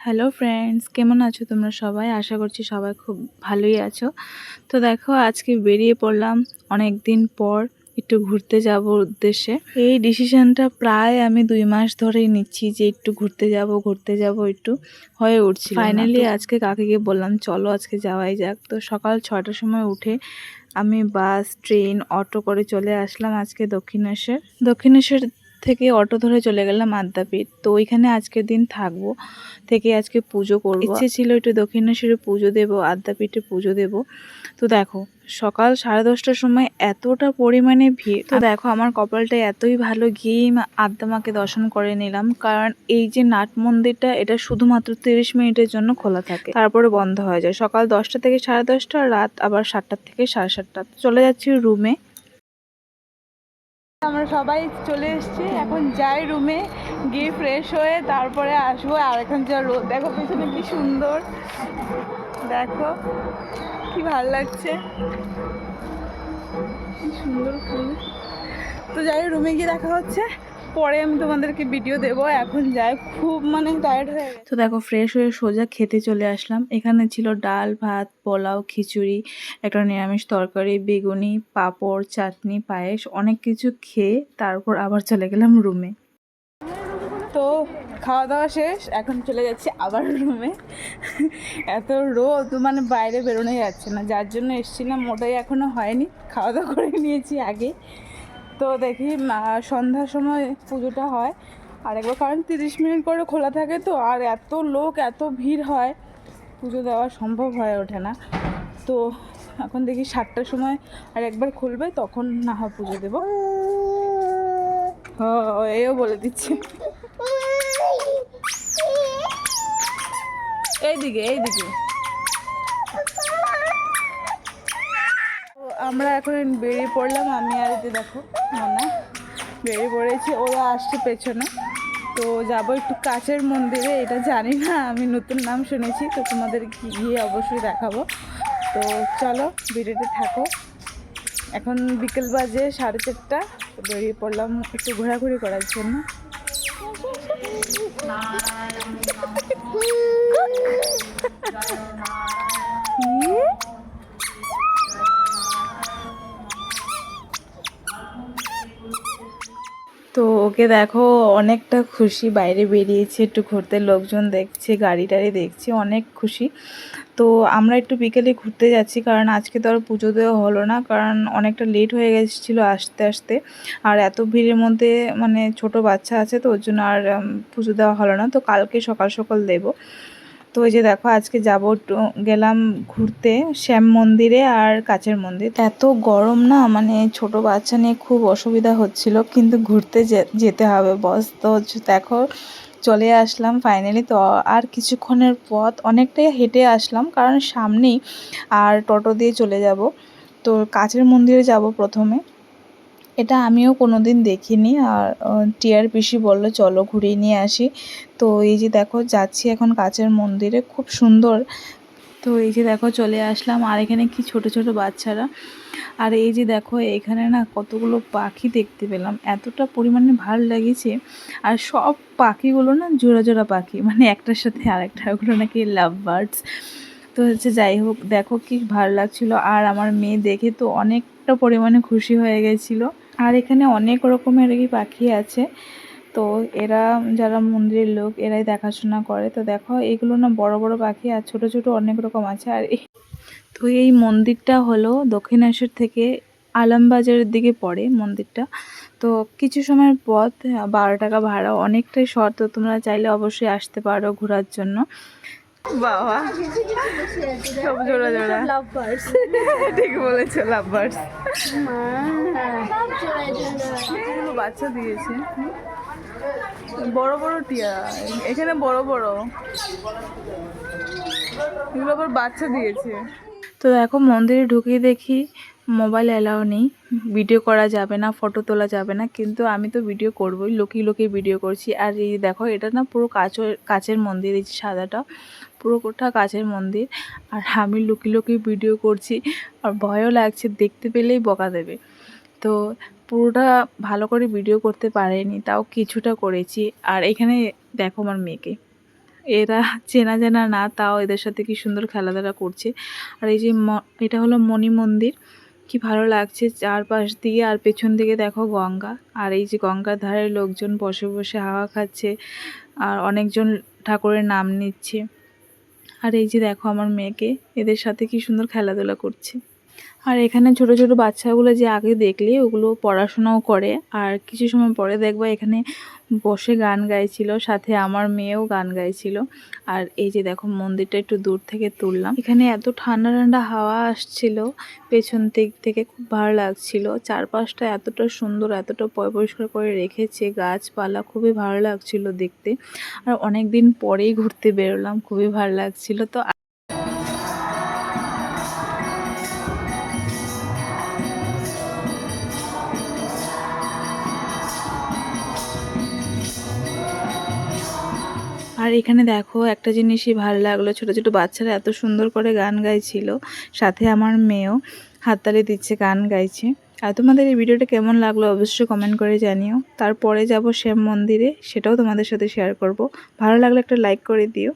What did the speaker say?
Hello friends কেমন আছো তোমরা সবাই? আশা করছি সবাই খুব ভালোই আছো। তো দেখো আজকে বেরিয়ে পড়লাম অনেক দিন পর একটু ঘুরতে যাব উদ্দেশ্যে। এই ডিসিশনটা প্রায় আমি দুই মাস ধরেই নিচ্ছি যে একটু ঘুরতে যাব ঘুরতে যাব একটু হয়ে উঠছি ফাইনালি আজকে কাকিকে বললাম চলো আজকে যাওয়াই যাক। তো সকাল ছটার সময় উঠে আমি বাস ট্রেন অটো করে চলে আসলাম আজকে দক্ষিণেশ্বর। দক্ষিণেশ্বর থেকে অটো ধরে চলে গেলাম আদ্যাপীঠ। তো ওইখানে আজকের দিন থাকব থেকে আজকে পুজো করব। ইচ্ছে ছিল একটু দক্ষিণেশ্বরে পুজো দেবো আদ্যাপীঠে পুজো দেব। তো দেখো সকাল সাড়ে দশটার সময় এতটা পরিমাণে ভিড়। তো দেখো আমার কপালটা এতই ভালো গিয়েই আদ্যা মাকে দর্শন করে নিলাম। কারণ এই যে নাট মন্দিরটা এটা শুধুমাত্র তিরিশ মিনিটের জন্য খোলা থাকে। তারপরে বন্ধ হয়ে যায়। সকাল দশটা থেকে সাড়ে দশটা রাত আবার সাতটা থেকে সাড়ে সাতটা। চলে যাচ্ছি রুমে আমরা সবাই চলে এসেছি। এখন যাই রুমে গিয়ে ফ্রেশ হয়ে তারপরে আসব। আর এখন যা রোদ, দেখো পেছনে কি সুন্দর। দেখো, কি ভালো লাগছে। কি সুন্দর ফুল। তো যাই রুমে গিয়ে দেখা হচ্ছে। পরে আমি তোমাদেরকে ভিডিও দেবো এখন যাই খুব মানে টায়ার্ড হয়ে তো দেখো ফ্রেশ হয়ে সোজা খেতে চলে আসলাম। এখানে ছিল ডাল ভাত পোলাও খিচুড়ি একটা নিরামিষ তরকারি বেগুনি পাঁপড় চাটনি পায়েস অনেক কিছু খেয়ে তারপর আবার চলে গেলাম রুমে তো খাওয়া দাওয়া শেষ এখন চলে যাচ্ছি আবার রুমে এত রোদ মানে বাইরে বেরোনো যাচ্ছে না যার জন্য এসেছিলাম ওটাই এখনও হয়নি। খাওয়া দাওয়া করে নিয়েছি আগে। তো দেখি সন্ধ্যার সময় পুজোটা হয়। আর একবার, কারণ তিরিশ মিনিট করে খোলা থাকে তো, আর এত লোক, এত ভিড় হয়, পুজো দেওয়া সম্ভব হয়ে ওঠে না। তো এখন দেখি সাতটার সময় আর একবার খুলবে, তখন না হয় পুজো দেবো। এও বলে দিচ্ছি। এইদিকে এইদিকে। আমরা এখন বেরিয়ে পড়লাম আমি আর এতে দেখো মনে বেরিয়ে পড়েছি ওরা আসছে পেছনে তো যাব একটু কাছের মন্দিরে এটা জানি না আমি নতুন নাম শুনেছি তো তোমাদের গিয়ে অবশ্যই দেখাবো তো চলো ভিডিওতে থাকো এখন বিকেল বাজে সাড়ে চারটা বেরিয়ে পড়লাম একটু ঘোরাঘুরি করার জন্য তো ওকে দেখো, অনেকটা খুশি। বাইরে বেরিয়েছে, একটু ঘুরতে। লোকজন দেখছে, গাড়ি টাড়ি দেখছে, অনেক খুশি। তো আমরা একটু বিকেলে ঘুরতে যাচ্ছি, কারণ আজকে তো আর পুজো দেওয়া হলো না, কারণ অনেকটা লেট হয়ে গেছিল আসতে আসতে। আর এত ভিড়ের মধ্যে মানে ছোট বাচ্চা আছে তো, ওর জন্য আর পুজো দেওয়া হলো না। তো কালকে সকাল সকাল দেবো। তো ওই যে দেখো, আজকে যাব গেলাম ঘুরতে, শ্যাম মন্দিরে আর কাছের মন্দির। এত গরম না মানে ছোট বাচ্চা নিয়ে খুব অসুবিধা হচ্ছিল, কিন্তু ঘুরতে যেতে হবে বস। তো দেখো, চলে আসলাম ফাইনালি তো আর কিছুক্ষণের পথ অনেকটাই হেঁটে আসলাম, কারণ সামনেই আর টোটো দিয়ে চলে যাব। তো কাছের মন্দিরে যাব প্রথমে। এটা আমিও কোনো দিন দেখিনি আর টিয়ার পিসি বলল, চলো ঘুরিয়ে নিয়ে আসি। তো এই যে দেখো, যাচ্ছি এখন কাছের মন্দিরে, খুব সুন্দর। তো এই যে দেখো, চলে আসলাম। আর এখানে কি ছোট ছোট বাচ্চারা? আর এই যে দেখো, এখানে না কতগুলো পাখি দেখতে পেলাম। এতটা পরিমাণে ভালো লেগেছে। আর সব পাখিগুলো না জোড়া জোড়া পাখি। মানে একটার সাথে আরেকটা, ওগুলো নাকি লাভ বার্ডস তো হচ্ছে যাই হোক, দেখো কি ভালো লাগছিল। আর আমার মেয়ে দেখে তো অনেকটা পরিমাণে খুশি হয়ে গেছিল। আর এখানে অনেক রকমের কি পাখি আছে। তো এরা যারা মন্দিরের লোক, এরাই দেখাশোনা করে। তো দেখো, এগুলো না বড় বড় পাখি আর ছোট ছোট অনেক রকম আছে। আর তো এই মন্দিরটা হলো দক্ষিণেশ্বর থেকে আলমবাজারের দিকে পড়ে মন্দিরটা। তো কিছু সময়ের পথ, বারো টাকা ভাড়া, অনেকটাই শর্ত। তোমরা চাইলে অবশ্যই আসতে পারো ঘোরার জন্য। বাবা। সব জোড়া জোড়া ঠিক বলেছ লাভ বার্ডস বাচ্চা দিয়েছে। বড় বড় টিয়া। এখানে বড় বড়। এগুলো আবার বাচ্চা দিয়েছে। তো দেখো মন্দিরে ঢুকিয়ে দেখি মোবাইল অ্যালাও নেই। ভিডিও করা যাবে না ফটো তোলা যাবে না, কিন্তু আমি তো ভিডিও করবই লোকি লোকি ভিডিও করছি। আর এই দেখো, এটা না পুরো কাচের কাচের মন্দির, এই সাদাটা, পুরো কোঠা কাচের মন্দির। আর আমি লুকি লুকি ভিডিও করছি, আর ভয়ও লাগছে, দেখতে পেলেই বকা দেবে। তো পুরোটা ভালো করে ভিডিও করতে পারেনি, তাও কিছুটা করেছি। আর এখানে দেখো আমার মেয়েকে। এরা চেনা জানা না, তাও এদের সাথে কি সুন্দর খেলাধুলা করছে। আর এই যে এটা হলো মণি মন্দির। কি ভালো লাগছে চারপাশ দিয়ে আর পেছন দিকে দেখো গঙ্গা। আর এই যে গঙ্গার ধারে লোকজন বসে বসে হাওয়া খাচ্ছে আর অনেকজন ঠাকুরের নাম নিচ্ছে। আর এই যে দেখো আমার মেয়েকে, এদের সাথে কি সুন্দর খেলাধুলা করছে। আর এখানে ছোট ছোট বাচ্চাগুলো যে আগে দেখলে, ওগুলো পড়াশোনাও করে। আর কিছু সময় পরে দেখবা এখানে বসে গান গাইছিল, সাথে আমার মেয়েও গান গাইছিল। আর এই যে দেখো, মন্দিরটা একটু দূর থেকে তুললাম। এখানে এত ঠান্ডা ঠান্ডা হাওয়া আসছিল, পেছন দিক থেকে খুব ভালো লাগছিল। চারপাশটা এতটা সুন্দর, এতটা পরিষ্কার করে রেখেছে গাছপালা, খুবই ভালো লাগছিল দেখতে। আর অনেক দিন পরেই ঘুরতে বেরোলাম, খুবই ভালো লাগছিল। তো আর এখানে দেখো, একটা জিনিসই ভালো লাগল, ছোট ছোট বাচ্চারা এত সুন্দর করে গান গাইছিল। সাথে আমার মেয়েও হাততালি দিচ্ছে, গান গাইছে। আর তোমাদের এই ভিডিওটা কেমন লাগল অবশ্যই কমেন্ট করে জানিও। তারপরে যাব শ্যাম মন্দিরে, সেটাও তোমাদের সাথে শেয়ার করব। ভালো লাগলে একটা লাইক করে দিও।